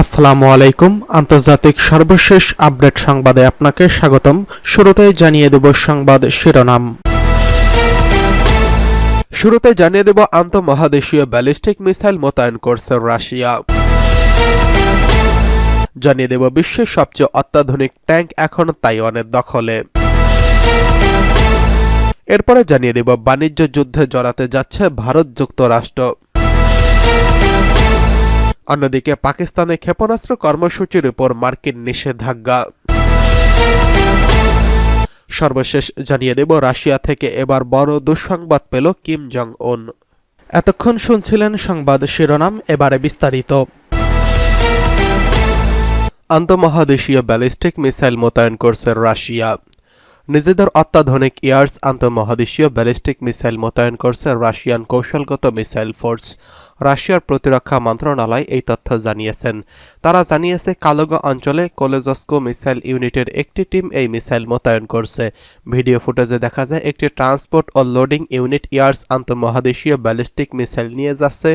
আসসালামু আলাইকুম। আন্তর্জাতিক সর্বশেষ আপডেট সংবাদে আপনাকে স্বাগতম। শুরুতেই জানিয়ে দেব সংবাদ শিরোনাম। শুরুতে জানিয়ে দেব আন্তঃমহাদেশীয় ব্যালিস্টিক মিসাইল মোতায়েন করছে রাশিয়া। জানিয়ে দেব বিশ্বের সবচেয়ে অত্যাধুনিক ট্যাঙ্ক এখন তাইওয়ানের দখলে। এরপরে জানিয়ে দেব, বাণিজ্য যুদ্ধে জড়াতে যাচ্ছে ভারত যুক্তরাষ্ট্র। অন্যদিকে পাকিস্তানে ক্ষেপণাস্ত্র কর্মসূচির উপর মার্কিন নিষেধাজ্ঞা। সর্বশেষ জানিয়ে দেব, রাশিয়া থেকে এবার বড় দুঃসংবাদ পেল কিম জং উন এতক্ষণ শুনছিলেন সংবাদ শিরোনাম, এবারে বিস্তারিত। আন্তঃমহাদেশীয় ব্যালিস্টিক মিসাইল মোতায়েন করছে রাশিয়া। নিজেদের অত্যাধুনিক ইয়ার্স আন্তঃমহাদেশীয় ব্যালিস্টিক মিসাইল মোতায়েন করছে রাশিয়ান কৌশলগত মিসাইল ফোর্স। রাশিয়ার প্রতিরক্ষা মন্ত্রণালয় এই তথ্য জানিয়েছেন। তারা জানিয়েছে, কালোগা অঞ্চলে কোলেজস্কো মিসাইল ইউনিটের একটি টিম এই মিসাইল মোতায়েন করছে। ভিডিও ফুটেজে দেখা যায়, একটি ট্রান্সপোর্ট ও লোডিং ইউনিট ইয়ার্স আন্তঃমহাদেশীয় ব্যালিস্টিক মিসাইল নিয়ে যাচ্ছে।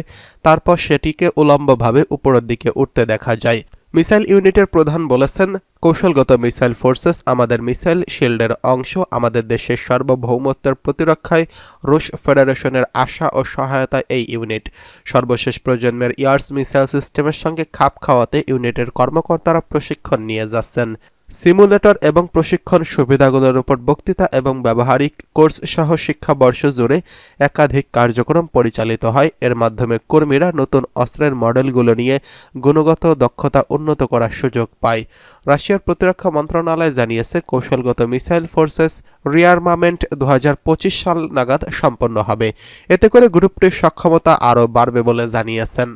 তারপর সেটিকে উলম্বভাবে উপরের দিকে উঠতে দেখা যায়। মিসাইল ইউনিটের প্রধান বলেছেন, কৌশলগত মিসাইল ফোর্সেস আমাদের মিসাইল শিল্ডের অংশ, আমাদের দেশের সার্বভৌমত্বের প্রতিরক্ষায় রুশ ফেডারেশনের আশা ও সহায়তা এই ইউনিট। সর্বশেষ প্রজন্মের ইয়ার্স মিসাইল সিস্টেমের সঙ্গে খাপ খাওয়াতে ইউনিটের কর্মকর্তারা প্রশিক্ষণ নিয়ে যাচ্ছেন। সিমুলেটর এবং প্রশিক্ষণ সুবিধাগুলোর উপর বক্তৃতা এবং ব্যবহারিক কোর্স সহ শিক্ষাবর্ষ জুড়ে একাধিক কার্যক্রম পরিচালিত হয়। এর মাধ্যমে কর্মীরা নতুন অস্ত্রের মডেলগুলো নিয়ে গুণগত দক্ষতা উন্নত করার সুযোগ পায়। রাশিয়ার প্রতিরক্ষা মন্ত্রণালয় জানিয়েছে, কৌশলগত মিসাইল ফোর্সেস রিয়ারমামেন্ট দু সাল নাগাদ সম্পন্ন হবে। এতে করে গ্রুপটির সক্ষমতা আরও বাড়বে বলে জানিয়েছেন।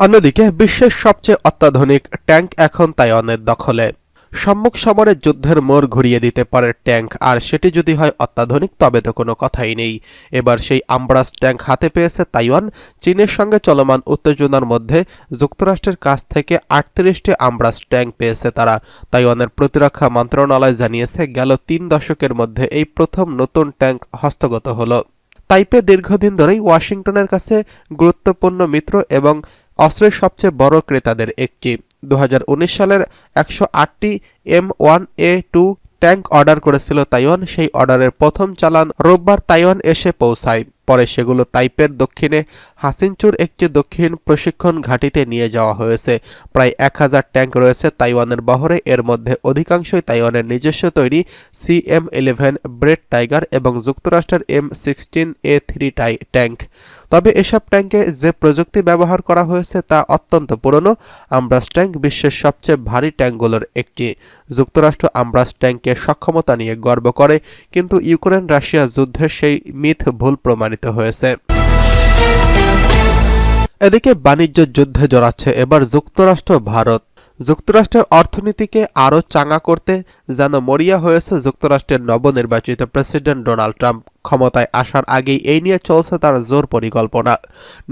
অন্যদিকে বিশ্বের সবচেয়ে অত্যাধুনিক ট্যাঙ্ক এখন তাইওয়ানের দখলে। সম্মুখ সমরে যুদ্ধের মোড় ঘুরিয়ে দিতে পারে ট্যাঙ্ক, আর সেটি যদি হয় অত্যাধুনিক, তবে তো কোনো কথাই নেই। এবার সেই আমব্রাস ট্যাঙ্ক হাতে পেয়েছে তাইওয়ান, চীনের সঙ্গে চলমান উত্তেজনার মধ্যে যুক্তরাষ্ট্রের কাছ থেকে আটত্রিশটি আমব্রাস ট্যাঙ্ক পেয়েছে তারা। তাইওয়ানের প্রতিরক্ষা মন্ত্রণালয় জানিয়েছে, গেল তিন দশকের মধ্যে এই প্রথম নতুন ট্যাঙ্ক হস্তগত হলো। তাইপে দীর্ঘদিন ধরেই ওয়াশিংটনের কাছে গুরুত্বপূর্ণ মিত্র এবং অস্ত্রের সবচেয়ে বড় ক্রেতাদের একটি। দু হাজার উনিশ সালের একশো আটটি M one A two tank order করেছিল তাইওয়ান। সেই অর্ডারের প্রথম চালান রোববার তাইওয়ান এসে পৌঁছায়। পরে সেগুলো তাইপের দক্ষিণে হাসিনচুর একটি দক্ষিণ প্রশিক্ষণ ঘাঁটিতে নিয়ে যাওয়া হয়েছে। প্রায় এক হাজার ট্যাঙ্ক রয়েছে তাইওয়ানের বহরে। এর মধ্যে অধিকাংশই তাইওয়ানের নিজস্ব তৈরি C M eleven brave tiger এবং যুক্তরাষ্ট্রের M sixteen A three tank. তবে এসব ট্যাঙ্কে যে প্রযুক্তি ব্যবহার করা হয়েছে তা অত্যন্ত পুরনো। আমব্রাস ট্যাঙ্ক বিশ্বের সবচেয়ে ভারী ট্যাঙ্কগুলোর একটি। যুক্তরাষ্ট্র আমব্রাস ট্যাঙ্কের সক্ষমতা নিয়ে গর্ব করে, কিন্তু ইউক্রেন রাশিয়া যুদ্ধে সেই মিথ ভুল প্রমাণিত হয়েছে। এদিকে বাণিজ্য যুদ্ধে জড়াচ্ছে এবার যুক্তরাষ্ট্র, ভারত। যুক্তরাষ্ট্রের অর্থনীতিকে আরও চাঙা করতে যেন মরিয়া হয়েছে যুক্তরাষ্ট্রের নবনির্বাচিত প্রেসিডেন্ট ডোনাল্ড ট্রাম্প। ক্ষমতায় আসার আগেই এই নিয়ে চলছে তার জোর পরিকল্পনা।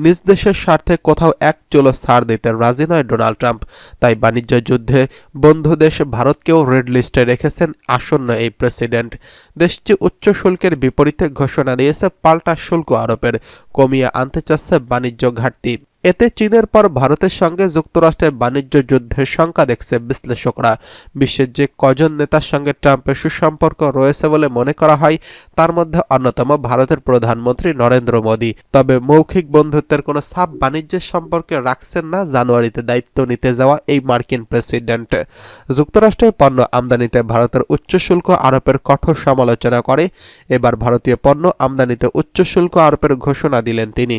নিজ দেশের স্বার্থে কোথাও এক চলো ছাড় দিতে রাজি নয় ডোনাল্ড ট্রাম্প। তাই বাণিজ্য যুদ্ধে বন্ধু দেশ ভারতকেও রেড লিস্টে রেখেছেন আসন্ন এই প্রেসিডেন্ট। দেশটি উচ্চ শুল্কের বিপরীতে ঘোষণা দিয়েছে পাল্টা শুল্ক আরোপের। কমিয়ে আনতে চাচ্ছে বাণিজ্য ঘাটতি। এতে চীনের পর ভারতের সঙ্গে যুক্তরাষ্ট্রের বাণিজ্য যুদ্ধের সংখ্যা দেখছে বিশ্লেষকরা। বিশ্বের যে কজন নেতার সঙ্গে ট্রাম্পের সুসম্পর্ক রয়েছে বলে মনে করা হয়, তার মধ্যে অন্যতম ভারতের প্রধানমন্ত্রী নরেন্দ্র মোদী। তবে মৌখিক বন্ধুত্বের কোনো সাব বাণিজ্যের সম্পর্কে রাখছেন না জানুয়ারিতে দায়িত্ব নিতে যাওয়া এই মার্কিন প্রেসিডেন্ট। যুক্তরাষ্ট্রের পণ্য আমদানিতে ভারতের উচ্চ শুল্ক আরোপের কঠোর সমালোচনা করে। এবার ভারতীয় পণ্য আমদানিতে উচ্চ শুল্ক আরোপের ঘোষণা দিলেন তিনি।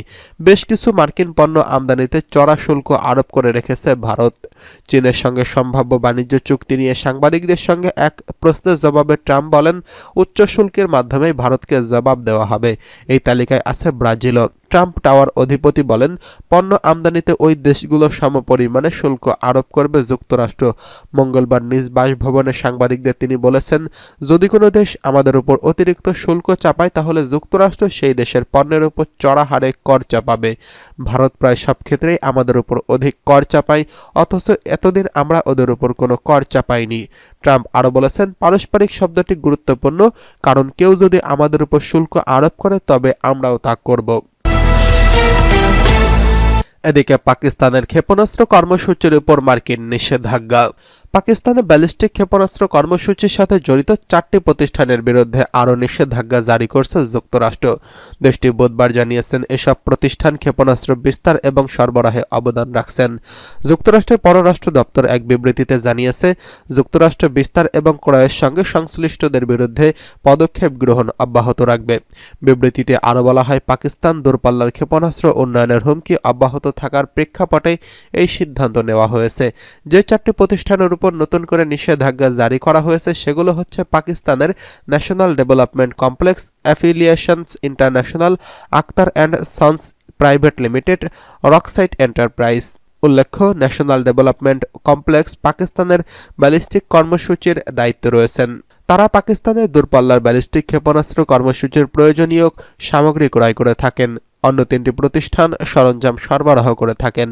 বেশ কিছু মার্কিন পণ্য আমদানিতে চড়া শুল্ক আরোপ করে রেখেছে ভারত। চীনের সঙ্গে সম্ভাব্য বাণিজ্য চুক্তি নিয়ে সাংবাদিকদের সঙ্গে এক প্রশ্নের জবাবে ট্রাম্প বলেন, উচ্চ শুল্কের মাধ্যমে ভারতকে জবাব দেওয়া হবে। এই তালিকায় আছে ব্রাজিলও। ট্রাম্প টাওয়ার অধিপতি বলেন, পণ্য আমদানিতে ওই দেশগুলো সমপরিমাণে শুল্ক আরোপ করবে যুক্তরাষ্ট্র। মঙ্গলবার নিজ বাসভবনে সাংবাদিকদের তিনি বলেছেন, যদি কোনো দেশ আমাদের উপর অতিরিক্ত শুল্ক চাপায়, তাহলে যুক্তরাষ্ট্র সেই দেশের পণ্যের উপর চড়া হারে কর চাপাবে। ভারত প্রায় সব ক্ষেত্রেই আমাদের উপর অধিক কর চাপায়, অথচ এতদিন আমরা ওদের উপর কোনো কর চাপাইনি। ট্রাম্প আরও বলেছেন, পারস্পরিক শব্দটি গুরুত্বপূর্ণ, কারণ কেউ যদি আমাদের উপর শুল্ক আরোপ করে, তবে আমরাও তা করব। এদিকে পাকিস্তানের ক্ষেপণাস্ত্র কর্মসূচির উপর মার্কিন নিষেধাজ্ঞা। পাকিস্তানে ব্যালিস্টিক ক্ষেপণাস্ত্র কর্মসূচির সাথে জড়িত চারটি প্রতিষ্ঠানের বিরুদ্ধে আরও নিষেধাজ্ঞা জারি করছে যুক্তরাষ্ট্র। দেশটি বুধবার জানিয়েছেন, এসব প্রতিষ্ঠান ক্ষেপণাস্ত্র বিস্তার এবং সরবরাহে অবদান রাখছেন। যুক্তরাষ্ট্রের পররাষ্ট্র দপ্তর এক বিবৃতিতে জানিয়েছে, যুক্তরাষ্ট্র বিস্তার এবং ক্রয়ের সঙ্গে সংশ্লিষ্টদের বিরুদ্ধে পদক্ষেপ গ্রহণ অব্যাহত রাখবে। বিবৃতিতে আরও বলা হয়, পাকিস্তান দূরপাল্লার ক্ষেপণাস্ত্র উন্নয়নের হুমকি অব্যাহত থাকার প্রেক্ষাপটে এই সিদ্ধান্ত নেওয়া হয়েছে। যে চারটি প্রতিষ্ঠানের উপর নতুন করে নিষেধাজ্ঞা জারি করা হয়েছে, সেগুলো হচ্ছে Pakistan national development complex, affiliations international, Akhtar and sons private limited, Rocksite enterprise. উল্লেখ্য, ন্যাশনাল ডেভেলপমেন্ট কমপ্লেক্স পাকিস্তানের ব্যালিস্টিক কর্মসূচির দায়িত্বে রয়েছেন। তারা পাকিস্তানের দূরপাল্লার ব্যালিস্টিক ক্ষেপণাস্ত্র কর্মসূচির প্রয়োজনীয় সামগ্রী ক্রয় করে থাকেন। অন্য তিনটি প্রতিষ্ঠান সরঞ্জাম সরবরাহ করে থাকেন।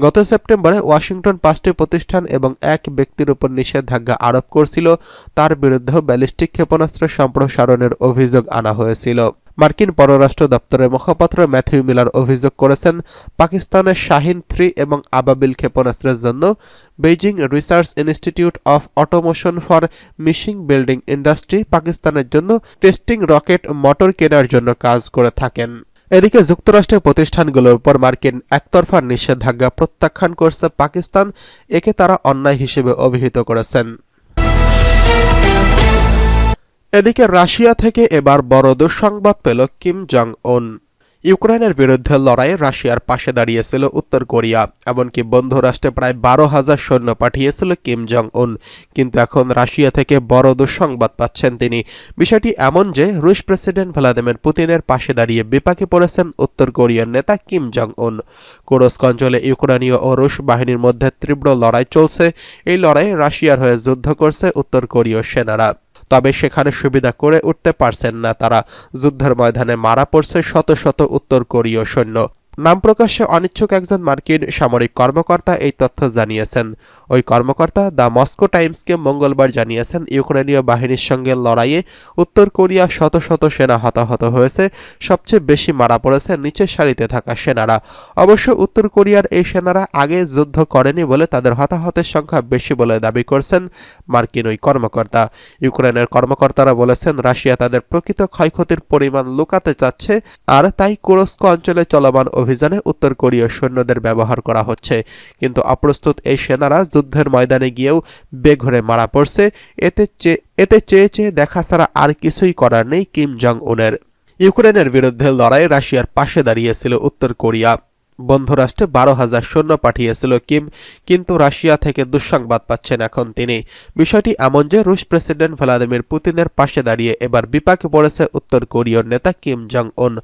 গত সেপ্টেম্বরে ওয়াশিংটন পাঁচটি প্রতিষ্ঠান এবং এক ব্যক্তির উপর নিষেধাজ্ঞা আরোপ করছিল। তার বিরুদ্ধেও ব্যালিস্টিক ক্ষেপণাস্ত্র সম্প্রসারণের অভিযোগ আনা হয়েছিল। মার্কিন পররাষ্ট্র দপ্তরের মুখপাত্র ম্যাথিউ মিলার অভিযোগ করেছেন পাকিস্তানের শাহিন থ্রি এবং আবাবিল ক্ষেপণাস্ত্রের জন্য Beijing research institute of automation for machine building industry পাকিস্তানের জন্য টেস্টিং রকেট মোটর কেনার জন্য কাজ করে থাকেন। এদিকে যুক্তরাষ্ট্রের প্রতিষ্ঠানগুলোর উপর মার্কিন একতরফা নিষেধাজ্ঞা প্রত্যাখ্যান করছে পাকিস্তান, একে তারা অন্যায় হিসেবে অভিহিত করেছেন। এদিকে রাশিয়া থেকে এবার বড় দুঃসংবাদ পেল কিম জং উন ইউক্রেনের বিরুদ্ধে লড়াইয়ে রাশিয়ার পাশে দাঁড়িয়েছিল উত্তর কোরিয়া, এমনকি বন্ধু রাষ্ট্রে প্রায় বারো হাজার সৈন্য পাঠিয়েছিল কিম জং উন কিন্তু এখন রাশিয়া থেকে বড় দুঃসংবাদ পাচ্ছেন তিনি। বিষয়টি এমন যে রুশ প্রেসিডেন্ট ভ্লাদিমির পুতিনের পাশে দাঁড়িয়ে বিপাকে পড়েছেন উত্তর কোরিয়ার নেতা কিম জং উন কুরস্ক অঞ্চলে ইউক্রেনীয় ও রুশ বাহিনীর মধ্যে তীব্র লড়াই চলছে। এই লড়াইয়ে রাশিয়ার হয়ে যুদ্ধ করছে উত্তর কোরীয় সেনারা। তবে সেখানে সুবিধা করে উঠতে পারছেন না তারা। যুদ্ধের ময়দানে মারা পড়ছে শত শত উত্তর কোরীয় সৈন্য। নাম প্রকাশে অনিচ্ছুক একজন মার্কিন সামরিক কর্মকর্তা এই তথ্য জানিয়েছেন। ওই কর্মকর্তা দ্য মস্কো টাইমসকে মঙ্গলবার জানিয়েছেন, ইউক্রেনীয় বাহিনীর সঙ্গে লড়াইয়ে উত্তর কোরিয়া শত শত সেনা হতাহত হয়েছে, সবচেয়ে বেশি মারা পড়েছে নিচের সারিতে থাকা সেনারা। অবশ্য উত্তর কোরিয়ার এই সেনারা আগে যুদ্ধ করেনি বলে তাদের হতাহতের সংখ্যা বেশি বলে দাবি করছেন মার্কিন ওই কর্মকর্তা। ইউক্রেনের কর্মকর্তারা বলেছেন, রাশিয়া তাদের প্রকৃত ক্ষয়ক্ষতির পরিমাণ লুকাতে চাচ্ছে, আর তাই কুরস্ক অঞ্চলে চলমান অভিযানে উত্তর কোরীয় সৈন্যদের ব্যবহার করা হচ্ছে। কিন্তু অপ্রস্তুত এই সেনারা যুদ্ধের ময়দানে গিয়েও বেঘরে মারা পড়ছে। এতে এতে চেয়ে চেয়ে দেখা ছাড়া আর কিছুই করার নেই কিম জং উনের ইউক্রেনের বিরুদ্ধে লড়াই রাশিয়ার পাশে দাঁড়িয়েছিল উত্তর কোরিয়া। বন্ধুরাষ্ট্রে বারো হাজার সৈন্য পাঠিয়েছিল কিম, কিন্তু রাশিয়া থেকে দুঃসংবাদ পাচ্ছেন এখন তিনি। বিষয়টি এমন যে রুশ প্রেসিডেন্ট ভ্লাদিমির পুতিনের পাশে দাঁড়িয়ে এবার বিপাকে পড়েছে উত্তর কোরীয় নেতা কিম জং উন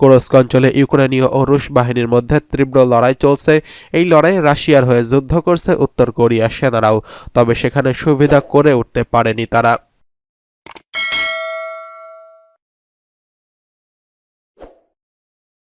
কুরস্ক অঞ্চলে ইউক্রেনীয় ও রুশ বাহিনীর মধ্যে তীব্র লড়াই চলছে। এই লড়াইয়ে রাশিয়ার হয়ে যুদ্ধ করছে উত্তর কোরিয়ার সেনারাও, তবে সেখানে সুবিধা করে উঠতে পারেনি তারা।